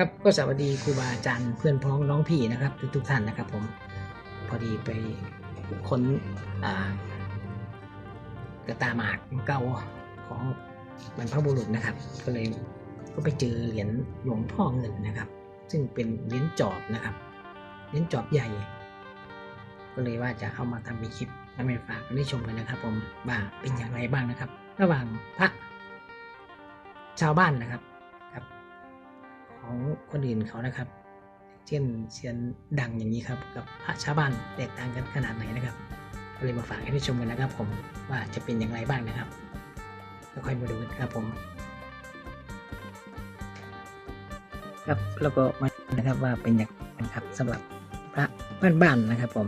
ครับก็สวัสดีครูบาอาจารย์เพื่อนพ้องน้องพี่นะครับ ทุกทุกท่านนะครับ ผมพอดีไปค้นอ่ากระตาหมากเก่าของบรรพบุรุษนะครับ ก็เลยก็ไปเจอเหรียญหลวงพ่อเงินนะครับ ซึ่งเป็นเหรียญจอบนะครับเหรียญจอบใหญ่ ก็เลยว่าจะเอามาทำเป็นคลิปให้แม่ฝากได้ชมกันนะครับ ผมว่าเป็นอย่างไรบ้างนะครับ ระหว่างพระชาวบ้านนะครับ ของคนอื่นเขานะครับ เช่นเซียนดังอย่างนี้ครับ กับพระชาวบ้านแตกต่างกันขนาดไหนนะครับ ก็เลยมาฝากให้ได้ชมกันนะครับ ผมว่าจะเป็นอย่างไรบ้างนะครับแล้วค่อยมาดูกันครับผม ครับแล้วก็มาดูนะครับว่าเป็นอย่างไรครับสำหรับพระบ้านๆนะครับ ผม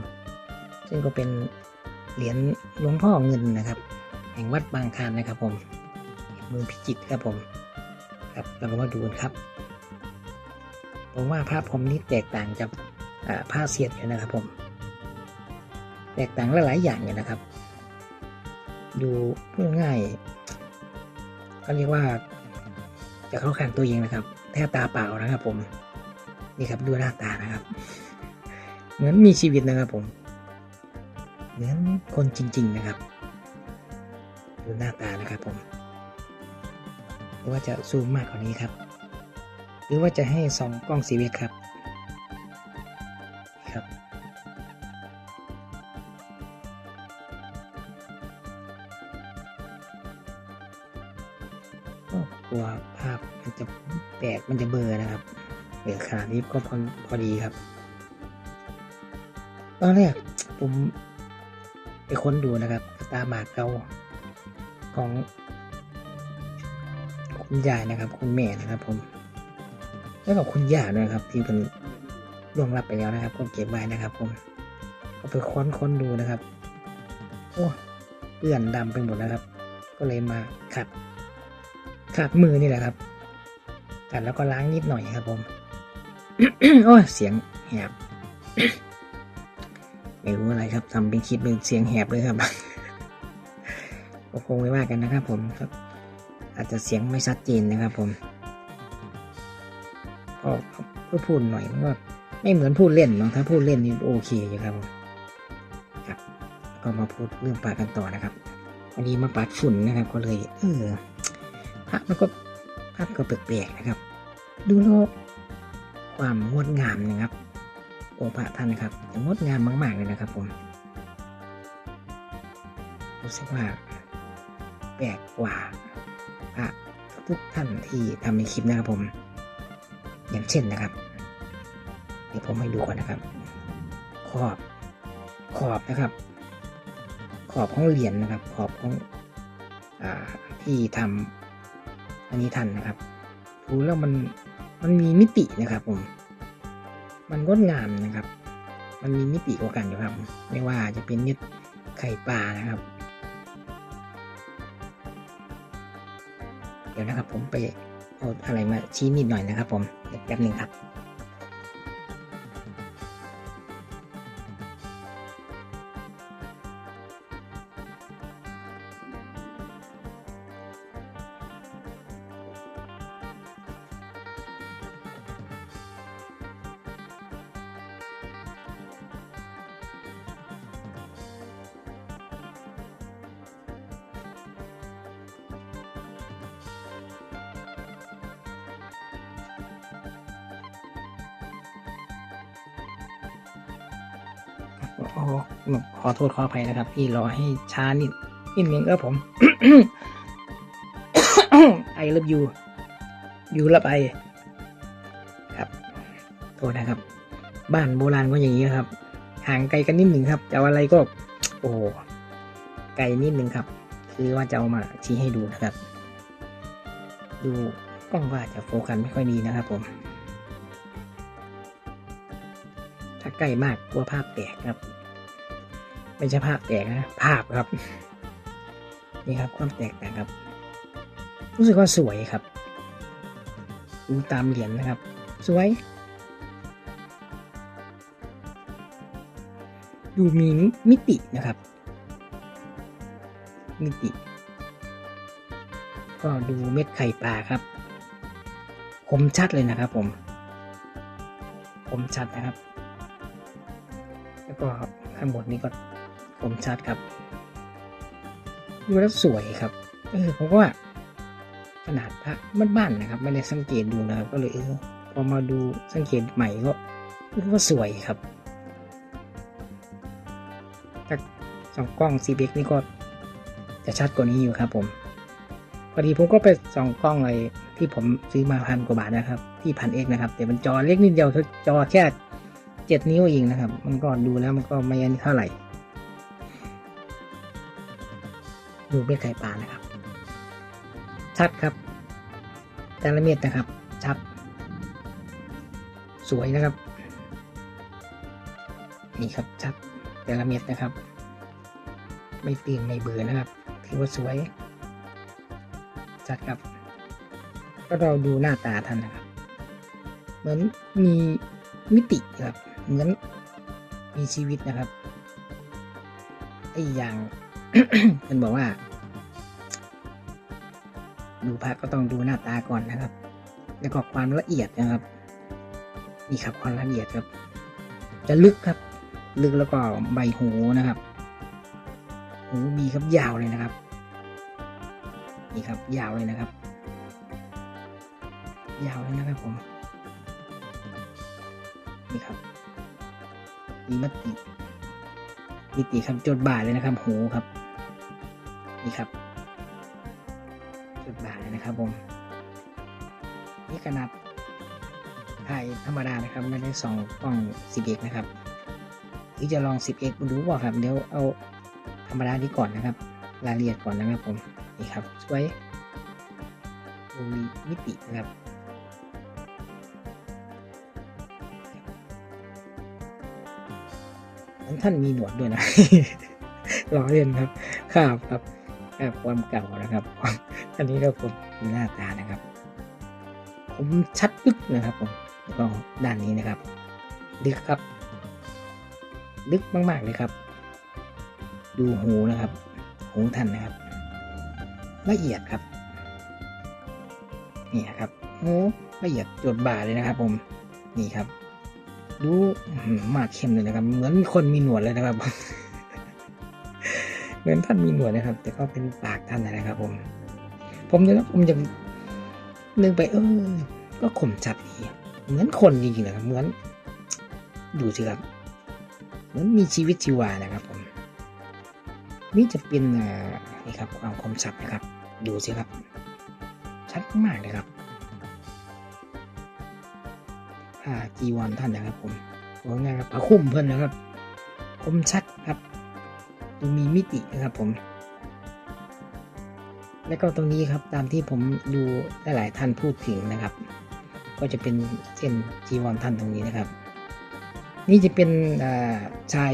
ซึ่งก็เป็นเหรียญหลวงพ่อเงินนะครับ แห่งวัดบางคานนะครับ ผม เมืองพิจิตรครับผม ครับเราก็มาดูกันครับ ผมว่าพระผมนี้แตกต่างจากผ้าเสียดอยู่นะครับผม แตกต่างหลายอย่างอยู่นะครับ ดูพูดง่ายก็เรียกว่า จะเข้าข้างตัวเองนะครับแทบตาเปล่านะครับ ผม นี่ครับดูหน้าตานะครับ เหมือนมีชีวิตนะครับผม เหมือนคนจริง ๆ นะครับ ดูหน้าตานะครับผมหรือว่าจะซูมมากกว่านี้ครับ หรือว่าจะให้สองกล้องซีเวกครับครับ ก็กลัวภาพมันจะแตกมันจะเบลอนะครับเหลือขนาดนี้ก็พอพอดีครับ ตอนแรกผมไปค้นดูนะครับ ตาหมากเก่าของคุณยายนะครับ คุณแม่นะครับผม แล้วก็คุณย่าด้วยนะครับ ที่เป็นล่วงลับไปแล้วนะครับ ก็เก็บไว้นะครับ ผมก็ไปค้นค้นดูนะครับโอ้เปื้อนดำไปหมดแล้วครับ ก็เลยมาขัดขัดมือนี่แหละครับขัดแล้วก็ล้างนิดหน่อยครับ ผมโอ้เสียงแหบไม่รู้อะไรครับทำเป็นคลิปเป็นเสียงแหบเลยครับก็คงไม่ว่ากันนะครับ ผมครับ อาจจะเสียงไม่ชัดเจนนะครับ ผม ก็ก็พูดหน่อยมันก็ไม่เหมือนพูดเล่นเนาะถ้าพูดเล่นนี่โอเคอยู่ครับผมครับ ก็มาพูดเรื่องปากันต่อนะครับวันนี้มาปัดฝุ่นนะครับ ก็เลย เออภาพมันก็ภาพก็แปลกๆนะครับ ดูแล้วความงดงามนะครับองค์พระท่านครับงดงามมาก ๆเลยนะครับผมรู้สึกว่าแปลกกว่าพระทุกท่านที่ทำในคลิปนะครับผม อย่างเช่นนะครับเดี๋ยวผมให้ดูก่อนนะครับ ขอบ ขอบนะครับ ขอบของเหรียญนะครับ ขอบของอที่ทำอันนี้ท่านนะครับดูแล้วมันมันมีมิตินะครับ ผม มันงดงามนะครับ มันมีมิติกว่ากันอยู่ครับ ไม่ว่าจะเป็นเม็ดไข่ปลานะครับเดี๋ยวนะครับผมไปเอาอะไรมาชี้นิดหน่อยนะครับผม แป๊บหนึ่งครับ ขอโทษขออภัยนะครับที่รอให้ช้านิดนิดนึงครับผมไอรับยูยูรับไอครับโทษนะครับ บ้านโบราณก็อย่างนี้ครับ ห่างไกลกันนิดหนึ่งครับจะเอาอะไรก็ โอ้ไกลนิดหนึ่งครับ คือว่าจะเอามาชี้ให้ดูนะครับ ดูกล้องว่าจะโฟกัสไม่ค่อยดีนะครับผม ใกล้มากกลัวภาพแตกครับ ไม่ใช่ภาพแตกนะ ภาพครับ นี่ครับความแตกต่างครับ รู้สึกว่าสวยครับ ดูตามเหรียญนะครับ สวย ดูมีมิตินะครับ มิติ ก็ดูเม็ดไข่ปลาครับ คมชัดเลยนะครับผม คมชัดนะครับ ก็ข้างบนนี้ก็คมชัดครับดูแล้วสวยครับเออผมก็ว่าขนาดพระบ้านๆนะครับ ไม่ได้สังเกตดูนะครับก็เลยเออพอมาดูสังเกตใหม่ก็ก็สวยครับถ้าสองกล้อง c b x นี่ก็จะชัดกว่านี้อยู่ครับผมพอดีผมก็ไปส่องกล้องเลยที่ผมซื้อมาพันกว่าบาทนะครับ ที่พันเอกนะครับแต่มันจอเล็กนิดเดียวจอแค่ เจ็ดนิ้วเองนะครับ มันก็ดูแล้วมันก็ไม่ยันเท่าไหร่ ดูเป็นไข่ปลานะครับ ชัดครับ แต่ละเม็ดนะครับ ชัด สวยนะครับ นี่ครับชัดแต่ละเม็ดนะครับ ไม่ตียงไม่เบื่อนะครับถือว่าสวยชัดครับก็เราดูหน้าตาท่านนะครับ เหมือนมีมิติครับ เหมือนมีชีวิตนะครับไอ้อย่างมันบอกว่า ดูพระก็ต้องดูหน้าตาก่อนนะครับ แล้วก็ความละเอียดนะครับนี่ครับความละเอียดครับ จะลึกครับ ลึกแล้วก็ใบหูนะครับหูมีครับยาวเลยนะครับ นี่ครับ ยาวเลยนะครับ ยาวเลยนะครับผม นี่ครับ มีมติมิติครับจดบ่าเลยนะครับโหครับ นี่ครับ จดบ่าเลยนะครับผม นี่ขนาดถ่ายธรรมดานะครับ ไม่ได้สองกล้อง 10x นะครับหรือจะลอง 10x ดูว่าครับเดี๋ยวเอาธรรมดานี้ก่อนนะครับ รายละเอียดก่อนนะครับผม นี่ครับสวยดูมีมิตินะครับ ท่านมีหนวดด้วยนะล้อเล่นครับข้าวครับข้าวความเก่านะครับ อันนี้ก็ผมหน้าตานะครับ ผมชัดลึกนะครับผมแล้วก็ด้านนี้นะครับลึกครับ ลึกมากๆเลยครับ ดูหูนะครับ หูท่านนะครับ ละเอียดครับนี่ครับหูละเอียดจดบ่าเลยนะครับ ผมนี่ครับ ดูหมากเข้มเลยนะครับ เหมือนคนมีหนวดเลยนะครับ เหมือนท่านมีหนวดนะครับ แต่ก็เป็นปากท่านนะครับ ผม ผมนึกว่าผมจะนึกไป เออ ก็ข่มชัดดีเหมือนคนจริงๆนะครับ เหมือน ดูสิครับ เหมือนมีชีวิตชีวานะครับ ผม นี่จะเป็นนี่ครับ ความคมชัดนะครับ ดูสิครับ ชัดมากเลยครับ ผ้าจีวรท่านนะครับผมว่าไงายครับผ้าคุ้มเพื่อนนะครับ คมชัดครับดูมีมิตินะครับผม แล้วก็ตรงนี้ครับตามที่ผมดูหลายท่านพูดถึงนะครับ ก็จะเป็นเส้นจีวรท่านตรงนี้นะครับ นี่จะเป็นชาย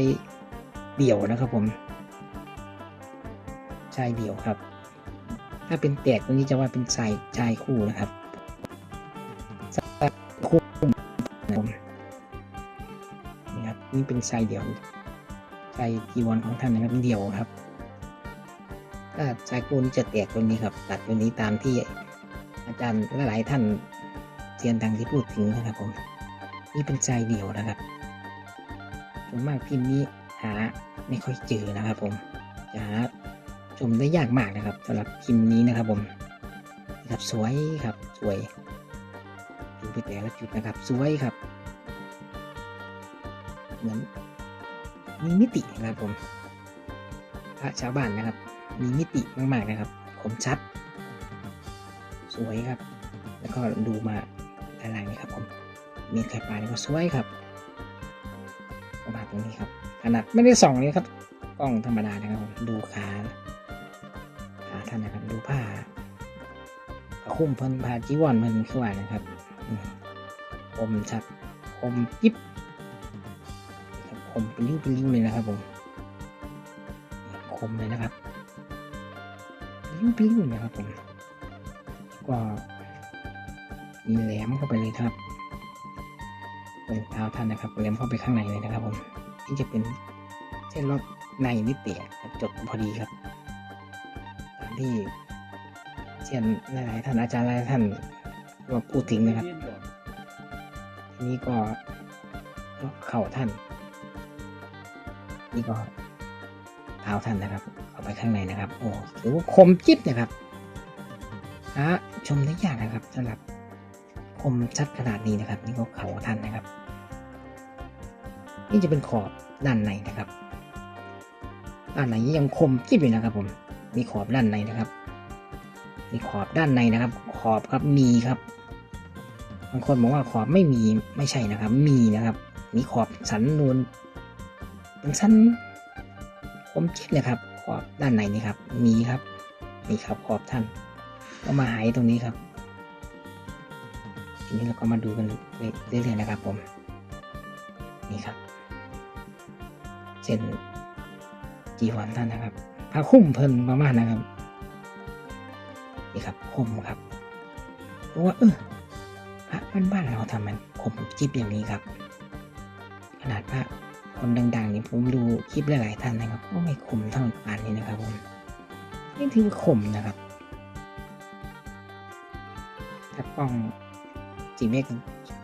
เดี่ยวนะครับผม ชายเดี่ยวครับ ถ้าเป็นแตกตรงนี้จะว่าเป็นชายชายคู่นะครับ เป็นไซเดี่ยวไซจีวรของท่านนะครับเดี่ยวครับถ้าไซคู่นี้จะแตกตัวนี้ครับ ตัดตัวนี้ตามที่อาจารย์หลายๆท่านเซียนดังที่พูดถึงนะครับผมนี่เป็นไซเดี่ยวนะครับส่วนมากพิมพ์นี้หาไม่ค่อยเจอนะครับ ผมจะหาชมได้ยากมากนะครับสำหรับพิมพ์นี้นะครับผมนะครับสวยครับสวยดูไปแต่ละจุดนะครับ สวยครับ เหมือนมีมิตินะครับผมพระชาวบ้านนะครับ มีมิติมากๆนะครับคมชัด สวยครับ แล้วก็ดูมาด้านล่างนี้ครับผม มีไข่ปลานี่ก็สวยครับประมาณตรงนี้ครับ ขนาดไม่ได้ส่องเลยครับกล้องธรรมดานะครับผมดูขาขาท่านนะครับ ดูผ้าผ้าคุ้มเพิ่นผ้าจีวรเพิ่นคือว่านะครับอมคมชัดคมยิบ มเป็นริ้วเป็นริ้วเลยนะครับผมคมเลยนะครับริ้วเป็นริ้วนะครับผมก็มีแหลมเข้าไปเลยครับเป็นเท้าท่านนะครับแหลมเข้าไปข้างในเลยนะครับ ผมนี่จะเป็นเส้นรอบในนิดเดียวจบพอดีครับตามที่เช่นหลายๆท่านอาจารย์หลายๆท่านก็พูดถึงนะครับ ทีนี้ก็เข่าท่าน นี่ก็เท้าท่านนะครับเข้าไปข้างในนะครับ โอ้ถือว่าคมจิ๊บนะครับฮะชมได้ยากนะครับสำหรับคมชัดขนาดนี้นะครับ นี่ก็เข่าท่านนะครับ นี่จะเป็นขอบด้านในนะครับด้านในยังคมจิ๊บอยู่นะครับ ผมมีขอบด้านในนะครับมีขอบด้านในนะครับ ขอบครับมีครับบางคนบอกว่าขอบไม่มีไม่ใช่นะครับ มีนะครับ มีขอบสันนูน เป็นสันคมจิ๊บนะครับ ขอบด้านในนี่ครับ มีครับ นี่ครับขอบท่าน ก็มาหายตรงนี้ครับทีนี้เราก็มาดูกันเรื่อยๆนะครับ ผม นี่ครับเส้นจีวรท่านนะครับผ้าคุ้มเพลินประมาณนะครับ นี่ครับคมครับเพราะว่าเออพระบ้านๆเราทำมันคมจิบอย่างนี้ครับ ขนาดพระ คนดังๆนี่ผมดูคลิปหลายๆท่านนะครับก็ไม่คมเท่าปานนี้นะครับผมนี่ถือว่าคมนะครับถ้ากล้องจีเมฆ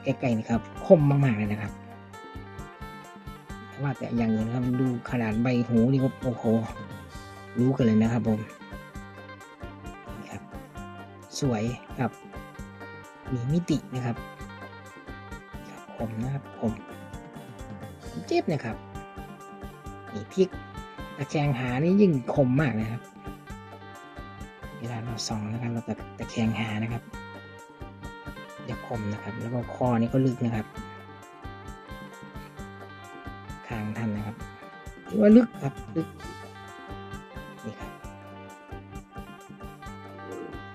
ใกล้ๆนี่ครับคมมากๆเลยนะครับว่าแต่อย่างอื่นครับดูขนาดใบหูนี่ก็โอ้โหรู้กันเลยนะครับผมนี่ครับ สวยครับ มีมิตินะครับผมนะครับผม จ็บนะครับนี่ตะแคงหานี่ยิ่งคมมากนะครับ เวลาเราส่องนะครับเราตะตะแคงหานะครับจะคมนะครับ แล้วก็คอนี่ก็ลึกนะครับคางท่านนะครับถือว่าลึกครับลึกนี่ครับ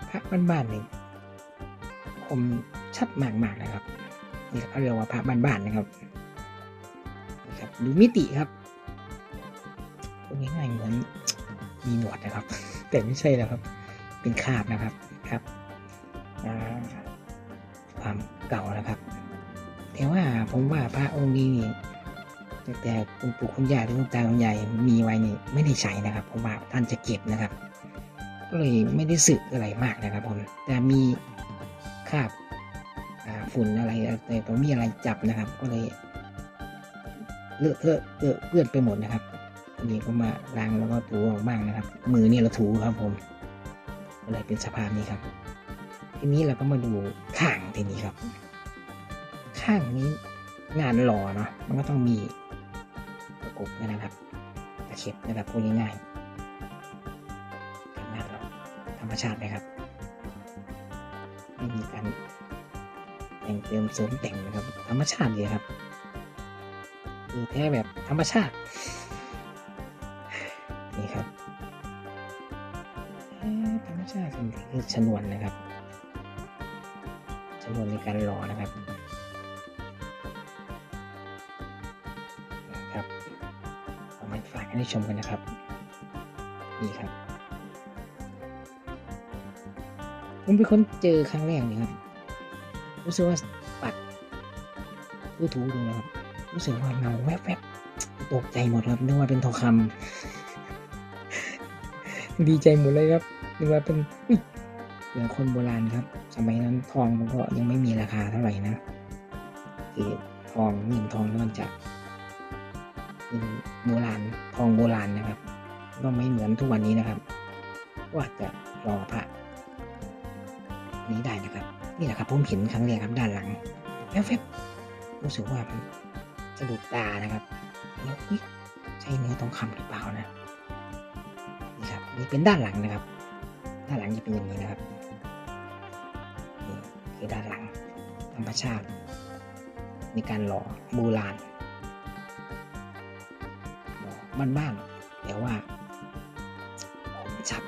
พระบ้านๆนี่คมชัดมากๆนะครับนี่เขาเรียกว่าพระบ้านๆนะครับ นี่ครับดูมิติครับตรงนี้ง่ายๆเหมือนมีหนวดนะครับ แต่ไม่ใช่นะครับ เป็นคาบนะครับครับความเก่านะครับ แต่ว่าผมว่าพระองค์นี้นี่ตั้งแต่คุณปู่คุณย่าหรือคุณตาคุณยายมีไว้นี่ไม่ได้ใช้นะครับผมว่าท่านจะเก็บนะครับ ก็เลยไม่ได้สึกอะไรมากนะครับ ผมแต่มีคาบฝุ่นอะไรแต่ผมมีอะไรจับนะครับ ก็เลย เลอะเทอะเปื้อนเปื้อนไปหมดนะครับนี้ก็มาล้างแล้วก็ถูออกบ้างนะครับ มือเนี่เราถูครับผมก็เลยเป็นสภาพนี้ครับ ทีนี้เราก็มาดูข้างทีนี้ครับ ข้างนี้งานหล่อเนาะมันก็ต้องมีประกบนะครับตะเข็บนะครับพูดง่ายๆงานเราธรรมชาติเลยครับไม่มีการแต่งเติมเสริมแต่งนะครับ ธรรมชาติเลยครับ คือแท้แบบธรรมชาติ นี่ครับธรรมชาติจริงๆคือชนวนนะครับ ชนวนในการรอนะครับนะครับเอามาฝากให้ชมกันนะครับ นี่ครับผมเป็นคนเจอครั้งแรกนี่ครับรู้สึกว่าปัดดูถูดูนะครับ รู้สึกว่าเงาแวบๆตกใจหมดครับนึกว่าเป็นทองคำดีใจหมดเลยครับนึกว่าเป็นเหมือนคนโบราณครับ สมัยนั้นทองมันก็ยังไม่มีราคาเท่าไหร่นะคือทองเงินทองมันจะเป็นโบราณทองโบราณนะครับ ก็ไม่เหมือนทุกวันนี้นะครับว่าจะรอพระนี้ได้นะครับ นี่แหละครับผมเห็นครั้งแรกครับด้านหลังแวบๆรู้สึกว่ามัน สะดุดตานะครับแล้วใช่เนื้อทองคำหรือเปล่านะนี่ครับนี่เป็นด้านหลังนะครับ ด้านหลังจะเป็นอย่างนี้นะครับนี่คือด้านหลังธรรมชาติ ในการหล่อโบราณบ้านๆแต่ว่าคมชัด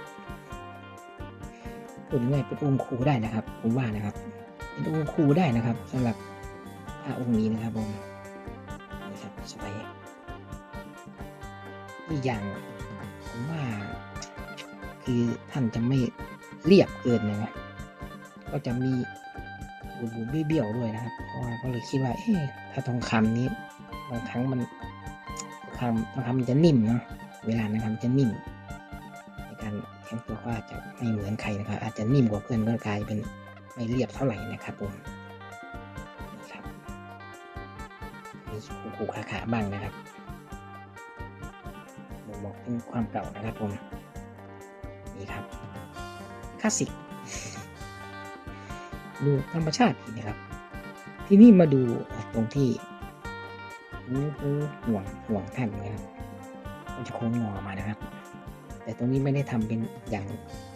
พูดง่ายเป็นองค์ครูได้นะครับ ผมว่านะครับ เป็นองค์ครูได้นะครับสำหรับพระองค์นี้นะครับผม อีกอย่างผมว่า คือท่านจะไม่เรียบเกินนะครับก็จะมีบูบูเบี้ยวๆด้วยนะครับเพราะว่าก็เลยคิดว่าเอ๊ะถ้าทองคำนี้บางครั้งมันทองคำทองคำมันจะนิ่มเนาะเวลานะครับจะนิ่มในการแข็งตัวก็อาจจะไม่เหมือนใครนะครับ อาจจะนิ่มกว่าเพื่อนก็กลายเป็นไม่เรียบเท่าไหร่นะครับผมนี่ครับมีขู่ๆขาบ้างนะครับ บอกถึงความเก่านะครับผม นี่ครับคลาสสิกดูธรรมชาติดีนะครับ ที่นี่มาดูตรงที่หูหูห่วงห่วงท่านนะครับมันจะโค้งงอมานะครับ แต่ตรงนี้ไม่ได้ทำเป็นอย่าง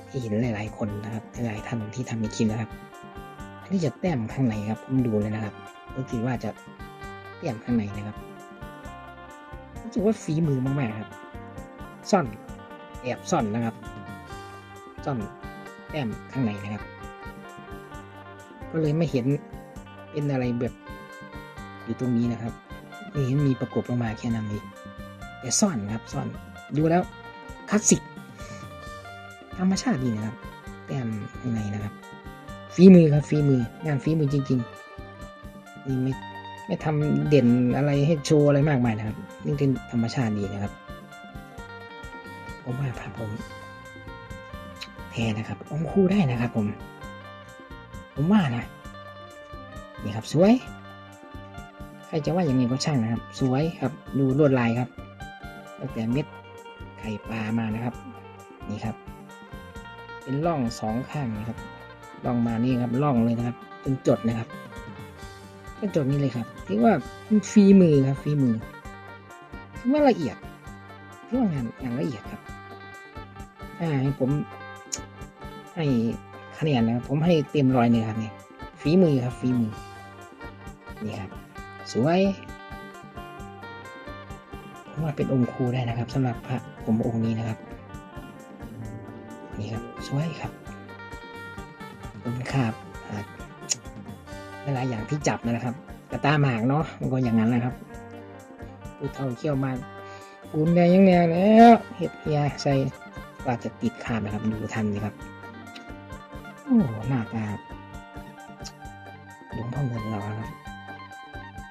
ที่เห็นหลาย ๆ คนนะครับหลายๆท่านที่ทำในคลิปนะครับอันนี้จะแต้มข้างในครับผมดูเลยนะครับรู้สึกว่าจะแต้มข้างในนะครับรู้สึกว่าฝีมือมากๆครับ ซ่อนแอบซ่อนนะครับซ่อนแต้มข้างในนะครับ ก็เลยไม่เห็นเป็นอะไรแบบอยู่ตรงนี้นะครับไม่เห็นมีประกบลงมาแค่นั้นเองแต่ซ่อนครับซ่อนดูแล้วคลาสสิกธรรมชาติดีนะครับ แต้มข้างในนะครับฝีมือครับฝีมืองานฝีมือจริงๆนี่ไม่ไม่ทำเด่นอะไรให้โชว์อะไรมากมายนะครับนี่เป็นธรรมชาติดีนะครับ ผมว่าพระผมแท้นะครับองคู่ได้นะครับผม ผมว่านะ นี่ครับสวย ใครจะว่าอย่างนี้ก็ช่างนะครับ สวยครับดูลวดลายครับ ตั้งแต่เม็ดไข่ปลามานะครับ นี่ครับ เป็นร่องสองข้างนะครับร่องมานี่ครับร่องเลยนะครับจนจดนะครับจนจดนี่เลยครับถือว่าฝีมือครับฝีมือถือว่าละเอียด ถือว่างางานละเอียดครับอ่าให้ผมให้คะแนนนะครับผมให้เต็มร้อยเลยครับเนี่ยฝีมือครับฝีมือนี่ครับสวยผมว่าเป็นองค์ครูได้นะครับสำหรับพระผมองค์นี้นะครับ นี่ครับสวยครับเป็นขาบอ่าหลาอย่างที่จับนะครับกระตาหมากเนาะมันก็อย่างนั้นแหละครับปูเท่าเขี้ยวมา ปูนแดงยังแนวแล้วเห็ดเฮียใส่ว่าจะติดขาดนะครับดูทันเลยครับ โอ้หน้าตาหลวงพ่อเงินเราครับ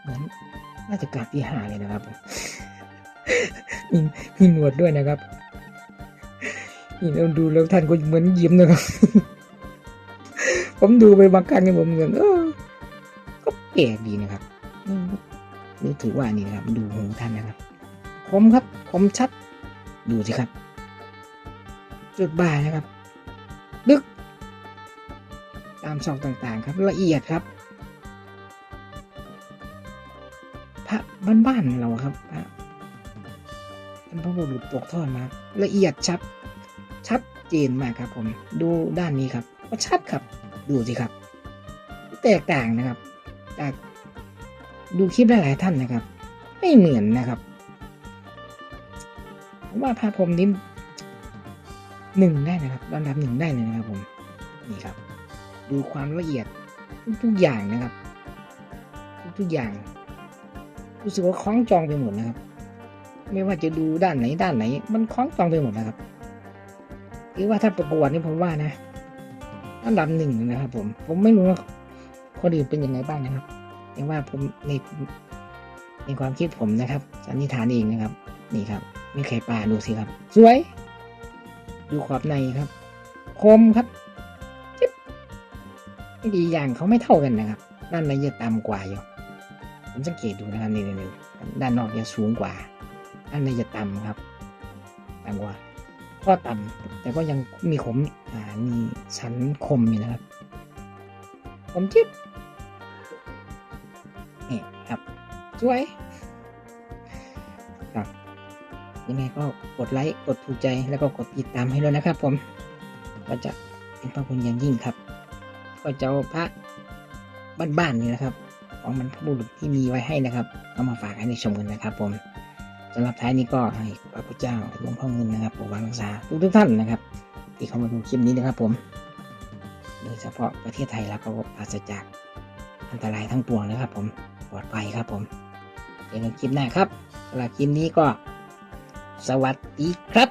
เหมือนน่าจะกราบที่หาเลยนะครับมีมีหนวดด้วยนะครับนี่เราดูแล้วท่านก็เหมือนยิ้มนะครับ ผมดูไปบางครั้งเนี่ยผมเหมือนเออก็แปลกดีนะครับนี่ถือว่านี่นะครับ ดูหูท่านนะครับ คมครับคมชัด ดูสิครับ จุดบ่ายนะครับ ลึก ตามซอกต่างๆครับ ละเอียดครับ พระบ้านๆเราครับพระเป็นพระบุรุษตกทอดมา ละเอียดชัด ชัดเจนมากครับ ผม ดูด้านนี้ครับก็ชัดครับ ดูสิครับ แตกต่างนะครับ จากดูคลิปหลายๆท่านนะครับ ไม่เหมือนนะครับ ผมว่าพระผมนี้หนึ่งได้นะครับระดับหนึ่งได้เลยนะครับผมนี่ครับ ดูความละเอียดทุกๆอย่างนะครับ ทุกๆอย่าง รู้สึกว่าคล้องจองไปหมดนะครับ ไม่ว่าจะดูด้านไหนด้านไหน มันคล้องจองไปหมดนะครับหรือว่าถ้าประกวดนี่ผมว่านะอันดับหนึ่งนะครับ ผม ผมไม่รู้ว่าคนอื่นเป็นยังไงบ้างนะครับแต่ว่าผมในในความคิดผมนะครับสันนิษฐานเองนะครับ นี่ครับมีไข่ปลาดูสิครับ สวย ดูขอบในครับ คมครับดีอย่างเขาไม่เท่ากันนะครับ ด้านในจะต่ำกว่าอยู่ผมสังเกตดูนะครับนี่นี่ด้านนอกจะสูงกว่าด้านในจะต่ำครับต่ำกว่า ก็ต่ำแต่ก็ยังมีขมอ่ามีชั้นคมอยู่นะครับคมจิ๊บนี่ครับสวย ยังไงก็กดไลค์กดถูกใจแล้วก็กดติดตามให้ด้วยนะครับ ผม ก็จะเป็นพระคุณอย่างยิ่งครับ ก็จะเอาพระบ้านๆนี่นะครับ ของมันพระบุรุษที่มีไว้ให้นะครับเอามาฝากให้ในชมกันนะครับ ผมสำหรับท้ายนี้ก็ให้พระพุทธเจ้าหลวงพ่อเงินนะครับปกปักรักษาทุกทุกท่านนะครับ ที่เข้ามาดูคลิปนี้นะครับ ผม โดยเฉพาะประเทศไทยแล้วก็ปราศจากอันตรายทั้งปวงนะครับ ผมปลอดภัยครับ ผมเจอกันคลิปหน้าครับสำหรับคลิปนี้ก็ สวัสดีครับ